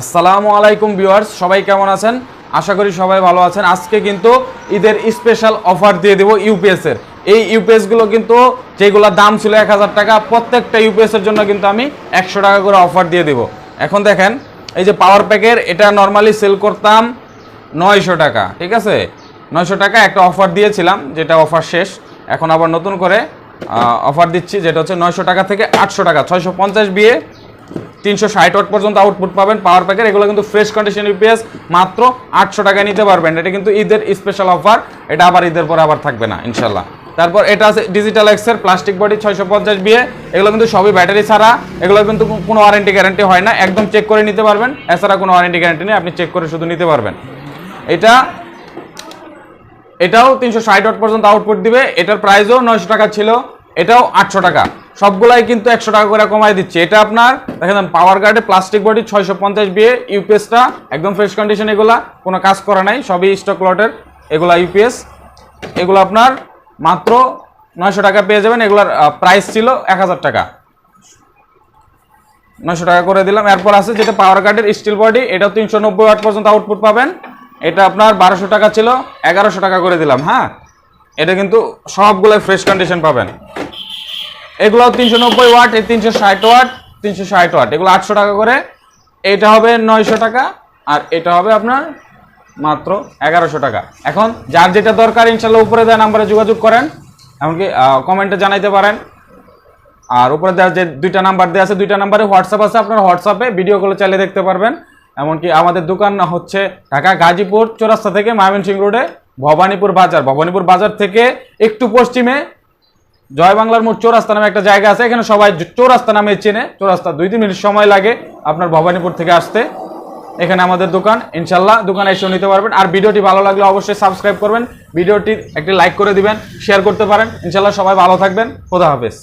আসসালামু আলাইকুম ভিউয়ার্স, সবাই কেমন আছেন? আশা করি সবাই ভালো আছেন। আজকে কিন্তু ঈদের স্পেশাল অফার দিয়ে দেবো ইউপিএস এর। এই ইউপিএসগুলো কিন্তু যেগুলোর দাম ছিল এক হাজার টাকা, প্রত্যেকটা ইউপিএস এর জন্য কিন্তু আমি একশো টাকা করে অফার দিয়ে দেবো। এখন দেখেন, এই যে পাওয়ার প্যাকের এটা নর্মালি সেল করতাম নয়শো টাকা, ঠিক আছে? নয়শো টাকা একটা অফার দিয়েছিলাম, যেটা অফার শেষ। এখন আবার নতুন করে অফার দিচ্ছি, যেটা হচ্ছে নয়শো টাকা থেকে আটশো টাকা, ছয়শো পঞ্চাশ বিয়ে তিনশো ষাট ওয়াট পর্যন্ত আউটপুট পাবেন পাওয়ার প্যাকের এগুলো কিন্তু ফ্রেশ কন্ডিশন ইউপিএস মাত্র আটশো টাকায় নিতে পারবেন। এটা কিন্তু ঈদের স্পেশাল অফার এটা আবার ঈদের পরে আবার থাকবে না ইনশাল্লাহ তারপর এটা আছে ডিজিটাল এক্সের প্লাস্টিক বডি ছয়শো পঞ্চাশ বিয়ে এগুলো কিন্তু সবই ব্যাটারি ছাড়া, এগুলো কিন্তু কোনো ওয়ারেন্টি গ্যারান্টি হয় না, একদম চেক করে নিতে পারবেন। এছাড়া কোনো ওয়ারেন্টি গ্যারান্টি নেই, আপনি চেক করে শুধু নিতে পারবেন। এটা, এটাও তিনশো ষাট ওয়াট পর্যন্ত আউটপুট দিবে, এটার প্রাইসও নয়শো টাকা ছিল, এটাও আটশো টাকা। সবগুলাই কিন্তু একশো টাকা করে কমাই দিচ্ছে। এটা আপনার, দেখেন পাওয়ার গার্ডে প্লাস্টিক বডি ছয়শো পঞ্চাশ বিয়ে ইউপিএসটা একদম ফ্রেশ কন্ডিশন এগুলা, কোনো কাজ করা নাই, সবই স্টক লটের এগুলা ইউপিএস এগুলো আপনার মাত্র নয়শো টাকা পেয়ে যাবেন, এগুলার প্রাইস ছিল এক হাজার টাকা। নয়শো টাকা করে দিলাম। এরপর আছে যেটা পাওয়ার কার্ডের স্টিল বডি এটাও তিনশো নব্বই ওয়াট পর্যন্ত আউটপুট পাবেন। এটা আপনার বারোশো টাকা ছিল, এগারোশো টাকা করে দিলাম হ্যাঁ? এটা কিন্তু সবগুলোই ফ্রেশ কন্ডিশন পাবেন। এগুলো তিনশো নব্বই ওয়াট, এই তিনশো ষাট ওয়াট, তিনশো ষাট ওয়াট। এগুলো আটশো টাকা করে। এটা হবে নয়শো টাকা, আর এটা হবে আপনার মাত্র এগারোশো টাকা। এখন যার যেটা দরকার, ইনশাল্লাহ উপরে দেওয়া নাম্বারে যোগাযোগ করেন। এমনকি কমেন্টে জানাইতে পারেন। আর উপরে দেওয়া যে দুইটা নাম্বার দেওয়া আছে, দুইটা নাম্বারে হোয়াটসঅ্যাপ আছে, আপনার হোয়াটসঅ্যাপে ভিডিও কলে চালিয়ে দেখতে পারবেন। এমনকি আমাদের দোকান হচ্ছে ঢাকা গাজীপুর চৌরাস্তা থেকে ময়মনসিংহ রোডে ভবানীপুর বাজার। ভবানীপুর বাজার থেকে একটু পশ্চিমে জয় বাংলার মোড় চৌরাস্তা নামে একটা জায়গা আছে, এখানে সবাই চৌরাস্তা নামে চেনে। চৌরাস্তা দুই তিন মিনিট সময় লাগে আপনার ভবানীপুর থেকে আসতে। এখানে আমাদের দোকান, ইনশাল্লাহ দোকানে এসেও নিতে পারবেন। আর ভিডিওটি ভালো লাগলে অবশ্যই সাবস্ক্রাইব করবেন। ভিডিওটি একটি লাইক করে দিবেন, শেয়ার করতে পারেন। ইনশাল্লাহ সবাই ভালো থাকবেন। খোদা হাফেজ।